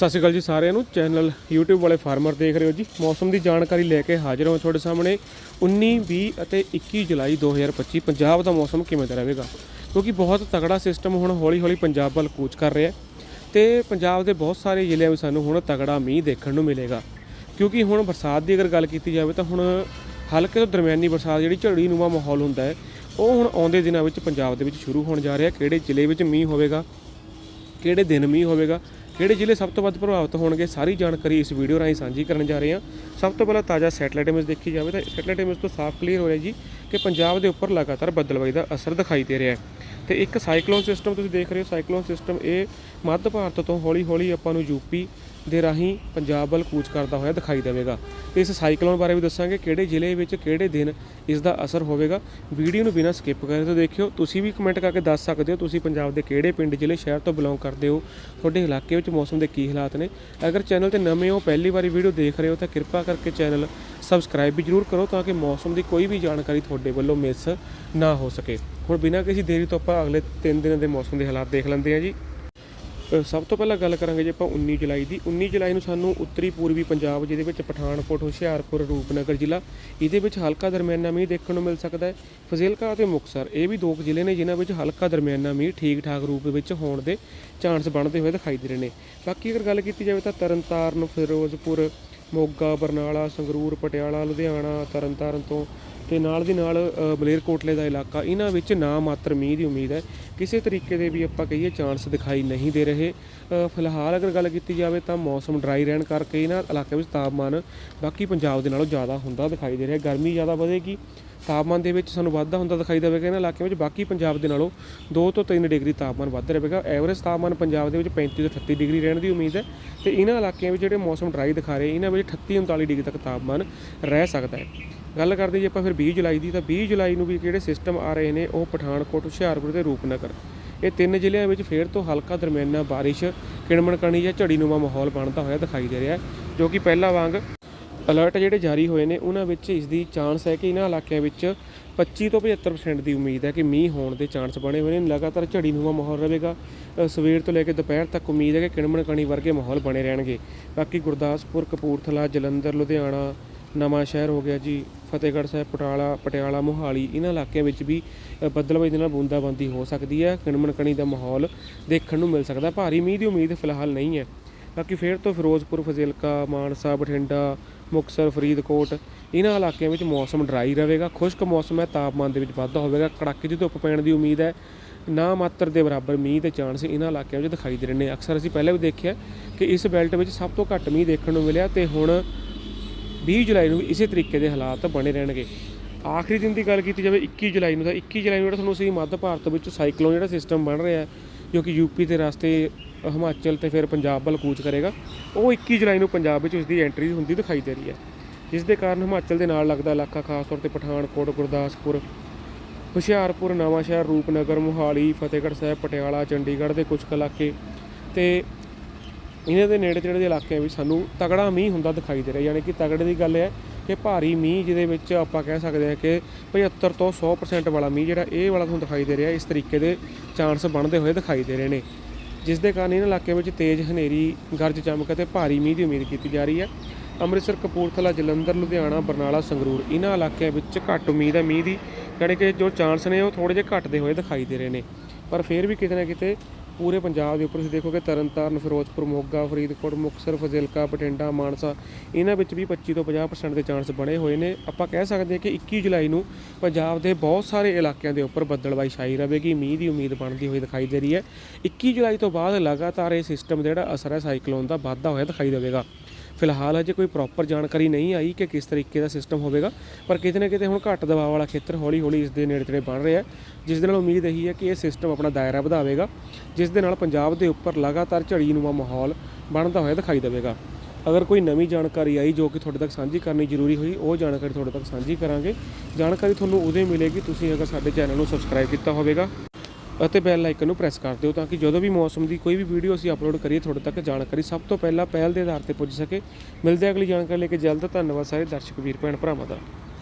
ਸਤਿ ਸ਼੍ਰੀ ਅਕਾਲ ਜੀ ਸਾਰਿਆਂ ਨੂੰ। ਚੈਨਲ YouTube ਵਾਲੇ ਫਾਰਮਰ ਦੇਖ ਰਹੇ ਹੋ ਜੀ। ਮੌਸਮ ਦੀ ਜਾਣਕਾਰੀ ਲੈ ਕੇ ਹਾਜ਼ਰ ਹਾਂ ਤੁਹਾਡੇ ਸਾਹਮਣੇ। 19 20 ਅਤੇ 21 ਜੁਲਾਈ 2025 ਪੰਜਾਬ ਦਾ ਮੌਸਮ ਕਿਵੇਂ ਦਾ ਰਹੇਗਾ? ਕਿਉਂਕਿ ਬਹੁਤ ਤਗੜਾ ਸਿਸਟਮ ਹੁਣ ਹੌਲੀ-ਹੌਲੀ ਪੰਜਾਬ ਵੱਲ ਕੂਚ ਕਰ ਰਿਹਾ ਹੈ। ਤੇ ਪੰਜਾਬ ਦੇ ਬਹੁਤ ਸਾਰੇ ਜ਼ਿਲ੍ਹਿਆਂ ਵਿੱਚ ਸਾਨੂੰ ਹੁਣ ਤਗੜਾ ਮੀਂਹ ਦੇਖਣ ਨੂੰ ਮਿਲੇਗਾ। ਕਿਉਂਕਿ ਹੁਣ ਬਰਸਾਤ ਦੀ ਅਗਰ ਗੱਲ ਕੀਤੀ ਜਾਵੇ ਤਾਂ ਹੁਣ ਹਲਕੇ ਤੋਂ ਦਰਮਿਆਨੀ ਬਰਸਾਤ ਜਿਹੜੀ ਝੜੀ ਨੂੰਮਾ ਮਾਹੌਲ ਹੁੰਦਾ ਹੈ, ਉਹ ਹੁਣ ਆਉਂਦੇ ਦਿਨਾਂ ਵਿੱਚ ਪੰਜਾਬ ਦੇ ਵਿੱਚ ਸ਼ੁਰੂ ਹੋਣ ਜਾ ਰਿਹਾ ਕਿਹੜੇ ਜ਼ਿਲ੍ਹੇ ਵਿੱਚ ਮੀਂਹ ਹੋਵੇਗਾ? ਕਿਹੜੇ ਦਿਨ ਮੀਂਹ ਹੋਵੇਗਾ? ਕਿਹੜੇ ਜ਼ਿਲ੍ਹੇ ਸਭ ਤੋਂ ਵੱਧ ਪ੍ਰਭਾਵਿਤ ਹੋਣਗੇ ਸਾਰੀ ਜਾਣਕਾਰੀ ਇਸ ਵੀਡੀਓ ਰਾਹੀਂ ਸਾਂਝੀ ਕਰਨ ਜਾ ਰਹੇ ਹਾਂ। ਸਭ ਤੋਂ ਪਹਿਲਾਂ ਤਾਜ਼ਾ ਸੈਟਲਾਈਟ ਇਮੇਜ ਦੇਖੀ ਜਾਵੇ ਤਾਂ ਸੈਟਲਾਈਟ ਇਮੇਜ ਤੋਂ ਸਾਫ਼ ਕਲੀਅਰ ਹੋ ਰਿਹਾ ਜੀ ਕਿ ਪੰਜਾਬ ਦੇ ਉੱਪਰ ਲਗਾਤਾਰ ਬੱਦਲਬਾਈ ਦਾ ਅਸਰ ਦਿਖਾਈ ਦੇ ਰਿਹਾ ਹੈ। ਤੇ ਇੱਕ ਸਾਈਕਲੋਨ ਸਿਸਟਮ ਤੁਸੀਂ ਦੇਖ ਰਹੇ ਹੋ ਸਾਈਕਲੋਨ ਸਿਸਟਮ ਇਹ ਮੱਧ ਭਾਰਤ ਤੋਂ ਹੌਲੀ-ਹੌਲੀ ਆਪਾਂ ਨੂੰ ਯੂਪੀ ਦੇ ਰਾਹੀਂ ਪੰਜਾਬ ਵੱਲ ਕੂਚ ਕਰਦਾ ਹੋਇਆ ਦਿਖਾਈ ਦੇਵੇਗਾ। ਤੇ ਇਸ ਸਾਈਕਲੋਨ ਬਾਰੇ ਵੀ ਦੱਸਾਂਗੇ, ਕਿਹੜੇ ਜ਼ਿਲ੍ਹੇ ਵਿੱਚ ਕਿਹੜੇ ਦਿਨ ਇਸ ਦਾ ਅਸਰ ਹੋਵੇਗਾ। ਵੀਡੀਓ ਨੂੰ ਬਿਨਾਂ ਸਕਿਪ ਕਰੇ ਤੋਂ ਦੇਖਿਓ, ਤੁਸੀਂ ਵੀ ਕਮੈਂਟ ਕਰਕੇ ਦੱਸ ਸਕਦੇ ਹੋ, ਤੁਸੀਂ ਪੰਜਾਬ ਦੇ ਕਿਹੜੇ ਪਿੰਡ, ਜ਼ਿਲ੍ਹੇ, ਸ਼ਹਿਰ ਤੋਂ ਬਿਲੋਂਗ ਕਰਦੇ ਹੋ, ਤੁਹਾਡੇ ਇਲਾਕੇ ਵਿੱਚ ਮੌਸਮ ਦੇ ਕੀ ਹਾਲਾਤ ਨੇ। ਅਗਰ ਚੈਨਲ ਤੇ ਨਵੇਂ ਹੋ, ਪਹਿਲੀ ਵਾਰੀ ਵੀਡੀਓ ਦੇਖ ਰਹੇ ਹੋ ਤਾਂ ਕਿਰਪਾ ਕਰਕੇ ਚੈਨਲ ਸਬਸਕ੍ਰਾਈਬ ਵੀ ਜਰੂਰ ਕਰੋ ਤਾਂ ਕਿ ਮੌਸਮ ਦੀ ਕੋਈ ਵੀ ਜਾਣਕਾਰੀ ਤੁਹਾਡੇ ਵੱਲੋਂ ਮਿਸ ਨਾ ਹੋ ਸਕੇ। ਹੁਣ ਬਿਨਾਂ ਕਿਸੇ ਦੇਰੀ ਤੋਂ ਆਪਾਂ ਅਗਲੇ 3 ਦਿਨਾਂ ਦੇ ਮੌਸਮ ਦੇ ਹਾਲਾਤ ਦੇਖ ਲੈਂਦੇ ਹਾਂ ਜੀ। ਸਭ ਤੋਂ ਪਹਿਲਾਂ ਗੱਲ ਕਰਾਂਗੇ ਜੇ ਆਪਾਂ 19 ਜੁਲਾਈ ਦੀ। 19 ਜੁਲਾਈ ਨੂੰ ਸਾਨੂੰ ਉੱਤਰੀ ਪੂਰਬੀ ਪੰਜਾਬ, ਜਿਹਦੇ ਵਿੱਚ ਪਠਾਨਕੋਟ, ਹੁਸ਼ਿਆਰਪੁਰ, ਰੂਪਨਗਰ ਜ਼ਿਲ੍ਹਾ, ਇਹਦੇ ਵਿੱਚ ਹਲਕਾ ਦਰਮਿਆਨਾ ਮੀਂਹ ਦੇਖਣ ਨੂੰ ਮਿਲ ਸਕਦਾ ਹੈ। ਫਜ਼ਿਲਕਾ ਅਤੇ ਮੁਕਤਸਰ, ਇਹ ਵੀ ਦੋ ਕੁ ਜ਼ਿਲ੍ਹੇ ਨੇ ਜਿਨ੍ਹਾਂ ਵਿੱਚ ਹਲਕਾ ਦਰਮਿਆਨਾ ਮੀਂਹ ਠੀਕ ਠਾਕ ਰੂਪ ਵਿੱਚ ਹੋਣ ਦੇ ਚਾਂਸ ਬਣਦੇ ਹੋਏ ਦਿਖਾਈ ਦੇ ਰਹੇ ਨੇ। ਬਾਕੀ ਅਗਰ ਗੱਲ ਕੀਤੀ ਜਾਵੇ ਤਾਂ ਤਰਨਤਾਰਨ, ਫਿਰੋਜ਼ਪੁਰ, ਮੋਗਾ, ਬਰਨਾਲਾ, ਸੰਗਰੂਰ, ਪਟਿਆਲਾ, ਲੁਧਿਆਣਾ, ਤਰਨਤਾਰਨ ਤੋਂ ਤੇ ਨਾਲ ਦੀ ਨਾਲ ਬਲੇਰਕੋਟਲੇ ਦਾ ਇਲਾਕਾ, ਇਹਨਾਂ ਵਿੱਚ ਨਾ ਮਾਤਰ ਮੀਂਹ ਦੀ ਉਮੀਦ ਹੈ। ਕਿਸੇ ਤਰੀਕੇ ਦੇ ਵੀ ਆਪਾਂ ਕਹੀਏ ਚਾਂਸ ਦਿਖਾਈ ਨਹੀਂ ਦੇ ਰਹੇ। ਫਿਲਹਾਲ ਅਗਰ ਗੱਲ ਕੀਤੀ ਜਾਵੇ ਤਾਂ ਮੌਸਮ ਡਰਾਈ ਰਹਿਣ ਕਰਕੇ ਇਹਨਾਂ ਇਲਾਕੇ ਵਿੱਚ ਤਾਪਮਾਨ ਬਾਕੀ ਪੰਜਾਬ ਦੇ ਨਾਲੋਂ ਜ਼ਿਆਦਾ ਹੁੰਦਾ ਦਿਖਾਈ ਦੇ ਰਿਹਾ ਗਰਮੀ ਜ਼ਿਆਦਾ ਵਧੇਗੀ। ਤਾਪਮਾਨ ਦੇ ਵਿੱਚ ਸਾਨੂੰ ਵਾਧਾ ਹੁੰਦਾ ਦਿਖਾਈ ਦੇਵੇਗਾ। ਇਹਨਾਂ ਇਲਾਕਿਆਂ ਵਿੱਚ ਬਾਕੀ ਪੰਜਾਬ ਦੇ ਨਾਲੋਂ 2 ਤੋਂ 3 ਡਿਗਰੀ ਤਾਪਮਾਨ ਵੱਧ ਰਹੇਗਾ। ਐਵਰੇਜ ਤਾਪਮਾਨ ਪੰਜਾਬ ਦੇ ਵਿੱਚ 35 ਤੋਂ 38 ਡਿਗਰੀ ਰਹਿਣ ਦੀ ਉਮੀਦ ਹੈ ਤੇ ਇਹਨਾਂ ਇਲਾਕਿਆਂ ਵਿੱਚ ਜਿਹੜੇ ਮੌਸਮ ਡਰਾਈ ਦਿਖਾ ਰਹੇ, ਇਹਨਾਂ ਵਿੱਚ 38 39 ਡਿਗਰੀ ਤੱਕ ਤਾਪਮਾਨ ਰਹਿ ਸਕਦਾ ਹੈ। ਗੱਲ ਕਰਦੇ ਜੇ ਆਪਾਂ ਫਿਰ 20 ਜੁਲਾਈ ਦੀ, ਤਾਂ 20 ਜੁਲਾਈ ਨੂੰ ਵੀ ਜਿਹੜੇ ਸਿਸਟਮ ਆ ਰਹੇ ਨੇ, ਉਹ ਪਠਾਨਕੋਟ, ਹੁਸ਼ਿਆਰਪੁਰ ਤੇ ਰੂਪਨਗਰ। ਇਹ ਤਿੰਨ ਜ਼ਿਲ੍ਹਿਆਂ ਵਿੱਚ ਫੇਰ ਤੋਂ ਹਲਕਾ ਦਰਮਿਆਨਾ, ਬਾਰਿਸ਼ ਕਿਣਮਣ ਕਣੀ ਜਾਂ ਝੜੀਨੁਮਾ ਮਾਹੌਲ ਬਣਦਾ ਹੋਇਆ ਦਿਖਾਈ ਦੇ ਰਿਹਾ ਜੋ ਕਿ ਪਹਿਲਾਂ ਵਾਂਗ ਅਲਰਟ ਜਿਹੜੇ ਜਾਰੀ ਹੋਏ ਨੇ, ਉਹਨਾਂ ਵਿੱਚ ਇਸ ਦੀ ਚਾਂਸ ਹੈ ਕਿ ਇਹਨਾਂ ਇਲਾਕਿਆਂ ਵਿੱਚ 25 ਤੋਂ 75% ਦੀ ਉਮੀਦ ਹੈ ਕਿ ਮੀਂਹ ਹੋਣ ਦੇ ਚਾਂਸ ਬਣੇ ਹੋਏ ਨੇ। ਲਗਾਤਾਰ ਝੜੀ ਝੜੀਨੁਮਾ ਮਾਹੌਲ ਰਹੇਗਾ। ਸਵੇਰ ਤੋਂ ਲੈ ਕੇ ਦੁਪਹਿਰ ਤੱਕ ਉਮੀਦ ਹੈ ਕਿ ਕਿਣਮਣ ਕਣੀ ਵਰਗੇ ਮਾਹੌਲ ਬਣੇ ਰਹਿਣਗੇ। ਬਾਕੀ ਗੁਰਦਾਸਪੁਰ, ਕਪੂਰਥਲਾ, ਜਲੰਧਰ, ਲੁਧਿਆਣਾ ਨਵਾਂ ਸ਼ਹਿਰ ਹੋ ਗਿਆ ਜੀ। ਫਤਿਹਗੜ੍ਹ ਸਾਹਿਬ ਪਟਾਲਾ ਪਟਿਆਲਾ ਮੋਹਾਲੀ ਇਹਨਾਂ ਇਲਾਕਿਆਂ ਵਿੱਚ ਵੀ ਅ, ਬੱਦਲਬਾਈ ਦੇ ਨਾਲ ਬੂੰਦਾਬਾਂਦੀ ਹੋ ਸਕਦੀ ਹੈ ਕਿਣਮਣ ਦਾ ਮਾਹੌਲ ਦੇਖਣ ਨੂੰ ਮਿਲ ਸਕਦਾ। ਭਾਰੀ ਮੀਂਹ ਦੀ ਉਮੀਦ ਫਿਲਹਾਲ ਨਹੀਂ ਹੈ। ਬਾਕੀ ਫੇਰ ਤੋਂ ਫਿਰੋਜ਼ਪੁਰ ਫਜ਼ਿਲਕਾ ਮਾਨਸਾ ਬਠਿੰਡਾ ਮੁਕਤਸਰ ਫਰੀਦਕੋਟ ਇਹਨਾਂ ਇਲਾਕਿਆਂ ਵਿੱਚ ਮੌਸਮ ਡਰਾਈ ਰਹੇਗਾ। ਖੁਸ਼ਕ ਮੌਸਮ ਹੈ ਤਾਪਮਾਨ ਦੇ ਵਿੱਚ ਵਾਧਾ ਹੋਵੇਗਾ। ਕੜਾਕੇ ਦੀ ਧੁੱਪ ਪੈਣ ਦੀ ਉਮੀਦ ਹੈ। ਨਾ ਮਾਤਰ ਦੇ ਬਰਾਬਰ ਮੀਂਹ ਦੇ ਚਾਂਸ ਇਹਨਾਂ ਇਲਾਕਿਆਂ ਵਿੱਚ ਦਿਖਾਈ ਦੇ ਰਹੇ ਨੇ। ਅਕਸਰ ਅਸੀਂ ਪਹਿਲਾਂ ਵੀ ਦੇਖਿਆ ਕਿ ਇਸ ਬੈਲਟ ਵਿੱਚ ਸਭ ਤੋਂ ਘੱਟ ਮੀਂਹ ਦੇਖਣ ਨੂੰ ਮਿਲਿਆ ਤੇ ਹੁਣ 20 ਜੁਲਾਈ ਨੂੰ ਵੀ ਇਸੇ ਤਰੀਕੇ ਦੇ ਹਾਲਾਤ ਬਣੇ ਰਹਿਣਗੇ। ਆਖਰੀ ਦਿਨ ਦੀ ਗੱਲ ਕੀਤੀ ਜਾਵੇ 21 ਜੁਲਾਈ ਨੂੰ ਤਾਂ 21 ਜੁਲਾਈ ਨੂੰ ਜਿਹੜਾ ਤੁਹਾਨੂੰ ਅਸੀਂ ਮੱਧ ਭਾਰਤ ਵਿੱਚ ਸਾਈਕਲੋਨ ਜਿਹੜਾ ਸਿਸਟਮ ਬਣ ਰਿਹਾ ਜੋ ਕਿ ਯੂਪੀ ਦੇ ਰਸਤੇ ਹਿਮਾਚਲ ਤੇ ਫਿਰ ਪੰਜਾਬ ਵੱਲ ਕੂਚ ਕਰੇਗਾ, ਉਹ 21 ਜੁਲਾਈ ਨੂੰ ਪੰਜਾਬ ਵਿੱਚ ਉਸ ਦੀ ਐਂਟਰੀ ਹੁੰਦੀ ਦਿਖਾਈ ਦੇ ਰਹੀ ਹੈ। ਜਿਸ ਦੇ ਕਾਰਨ ਹਿਮਾਚਲ ਦੇ ਨਾਲ ਲੱਗਦਾ ਇਲਾਕਾ ਖਾਸ ਤੌਰ ਤੇ ਪਠਾਨਕੋਟ, ਗੁਰਦਾਸਪੁਰ, ਹੁਸ਼ਿਆਰਪੁਰ, ਨਵਾਂਸ਼ਹਿਰ, ਰੂਪਨਗਰ, ਮੋਹਾਲੀ, ਫਤਿਹਗੜ੍ਹ ਸਾਹਿਬ, ਪਟਿਆਲਾ, ਚੰਡੀਗੜ੍ਹ ਦੇ ਕੁਝ ਕੁ ਇਲਾਕੇ ਤੇ ਇਹਨਾਂ ਦੇ ਨੇੜੇ ਤੇੜੇ ਦੇ ਇਲਾਕਿਆਂ ਵਿੱਚ ਸਾਨੂੰ ਤਗੜਾ ਮੀਂਹ ਹੁੰਦਾ ਦਿਖਾਈ ਦੇ ਰਿਹਾ, ਯਾਨੀ ਕਿ ਤਗੜੇ ਦੀ ਗੱਲ ਹੈ ਕਿ ਭਾਰੀ ਮੀਂਹ ਜਿਹਦੇ ਵਿੱਚ ਆਪਾਂ ਕਹਿ ਸਕਦੇ ਹਾਂ ਕਿ 75 ਤੋਂ 100% ਵਾਲਾ ਮੀਂਹ ਜਿਹੜਾ ਇਹ ਵਾਲਾ ਤੁਹਾਨੂੰ ਦਿਖਾਈ ਦੇ ਰਿਹਾ, ਇਸ ਤਰੀਕੇ ਦੇ ਚਾਂਸ ਬਣਦੇ ਹੋਏ ਦਿਖਾਈ ਦੇ ਰਹੇ ਨੇ। ਜਿਸ ਦੇ ਕਾਰਨ ਇਹਨਾਂ ਇਲਾਕਿਆਂ ਵਿੱਚ ਤੇਜ਼ ਹਨੇਰੀ, ਗਰਜ ਚਮਕ ਅਤੇ ਭਾਰੀ ਮੀਂਹ ਦੀ ਉਮੀਦ ਕੀਤੀ ਜਾ ਰਹੀ ਹੈ। ਅੰਮ੍ਰਿਤਸਰ, ਕਪੂਰਥਲਾ, ਜਲੰਧਰ, ਲੁਧਿਆਣਾ, ਬਰਨਾਲਾ ਸੰਗਰੂਰ ਇਹਨਾਂ ਇਲਾਕਿਆਂ ਵਿੱਚ ਘੱਟ ਉਮੀਦ ਹੈ ਮੀਂਹ ਦੀ ਜਿਹੜੇ ਕਿ ਜੋ ਚਾਂਸ ਨੇ ਉਹ ਥੋੜੇ ਜਿਹੇ ਘਟਦੇ ਹੋਏ ਦਿਖਾਈ ਦੇ ਰਹੇ ਨੇ। ਪਰ ਫਿਰ ਵੀ ਕਿਤੇ ਨਾ ਕਿਤੇ ਪੂਰੇ ਪੰਜਾਬ ਦੇ ਉੱਪਰ ਤੁਸੀਂ ਦੇਖੋਗੇ ਤਰਨਤਾਰਨ, ਫਿਰੋਜ਼ਪੁਰ, ਮੋਗਾ, ਫਰੀਦਕੋਟ, ਮੁਕਤਸਰ, ਫਜ਼ਿਲਕਾ, ਬਠਿੰਡਾ, ਮਾਨਸਾ, ਇਹਨਾਂ ਵਿੱਚ ਵੀ 25 ਤੋਂ 50% ਦੇ ਚਾਂਸ ਬਣੇ ਹੋਏ ਨੇ। ਆਪਾਂ ਕਹਿ ਸਕਦੇ ਹਾਂ ਕਿ 21 ਜੁਲਾਈ ਨੂੰ ਪੰਜਾਬ ਦੇ ਬਹੁਤ ਸਾਰੇ ਇਲਾਕਿਆਂ ਦੇ ਉੱਪਰ ਬੱਦਲਬਾਈ ਛਾਈ ਰਹੇਗੀ, ਮੀਂਹ ਦੀ ਉਮੀਦ ਬਣਦੀ ਹੋਈ ਦਿਖਾਈ ਦੇ ਰਹੀ ਹੈ। 21 ਜੁਲਾਈ ਤੋਂ ਬਾਅਦ ਲਗਾਤਾਰ ਇਹ ਸਿਸਟਮ ਜਿਹੜਾ ਅਸਰ ਹੈ ਸਾਈਕਲੋਨ ਦਾ ਵਾਧਾ ਹੋਇਆ ਦਿਖਾਈ ਦੇਵੇਗਾ। ਫਿਲਹਾਲ ਅਜੇ ਕੋਈ ਪ੍ਰੋਪਰ ਜਾਣਕਾਰੀ ਨਹੀਂ ਆਈ ਕਿ ਕਿਸ ਤਰੀਕੇ ਦਾ ਸਿਸਟਮ ਹੋਵੇਗਾ, ਪਰ ਕਿਤੇ ਨਾ ਕਿਤੇ ਹੁਣ ਘੱਟ ਦਬਾਅ ਵਾਲਾ ਖੇਤਰ ਹੌਲੀ-ਹੌਲੀ ਇਸ ਦੇ ਨੇੜੇ-ਤੇੜੇ ਬਣ ਰਿਹਾ ਜਿਸ ਦੇ ਨਾਲ ਉਮੀਦ ਇਹੀ ਹੈ ਕਿ ਇਹ ਸਿਸਟਮ ਆਪਣਾ ਦਾਇਰਾ ਵਧਾਵੇਗਾ, ਜਿਸ ਦੇ ਨਾਲ ਪੰਜਾਬ ਦੇ ਉੱਪਰ ਲਗਾਤਾਰ ਝੜੀਨੁਮਾ ਮਾਹੌਲ ਬਣਦਾ ਹੋਇਆ ਦਿਖਾਈ ਦੇਵੇਗਾ। ਅਗਰ ਕੋਈ ਨਵੀਂ ਜਾਣਕਾਰੀ ਆਈ ਜੋ ਕਿ ਤੁਹਾਡੇ ਤੱਕ ਸਾਂਝੀ ਕਰਨੀ ਜ਼ਰੂਰੀ ਹੋਈ, ਉਹ ਜਾਣਕਾਰੀ ਤੁਹਾਡੇ ਤੱਕ ਸਾਂਝੀ ਕਰਾਂਗੇ। ਜਾਣਕਾਰੀ ਤੁਹਾਨੂੰ ਉਦੋਂ ਮਿਲੇਗੀ, ਤੁਸੀਂ ਅਗਰ ਸਾਡੇ ਚੈਨਲ ਨੂੰ ਸਬਸਕ੍ਰਾਈਬ ਕੀਤਾ ਹੋਵੇਗਾ ਅਤੇ ਬੈਲ ਆਈਕਨ ਨੂੰ ਪ੍ਰੈਸ ਕਰ ਦਿਓ ਤਾਂ ਕਿ ਜਦੋਂ ਵੀ ਮੌਸਮ ਦੀ ਕੋਈ ਵੀ ਵੀਡੀਓ ਅਸੀਂ ਅਪਲੋਡ ਕਰੀਏ, ਤੁਹਾਡੇ ਤੱਕ ਜਾਣਕਾਰੀ ਸਭ ਤੋਂ ਪਹਿਲਾਂ ਪਹਿਲ ਦੇ ਆਧਾਰ ਤੇ ਪੁੱਜ ਸਕੇ। ਮਿਲਦੇ ਅਗਲੀ ਜਾਣਕਾਰੀ ਲੈ ਕੇ। ਜਲਦ ਧੰਨਵਾਦ ਸਾਰੇ ਦਰਸ਼ਕ, ਵੀਰ ਭੈਣ, ਭਰਾਵਾਂ ਦਾ।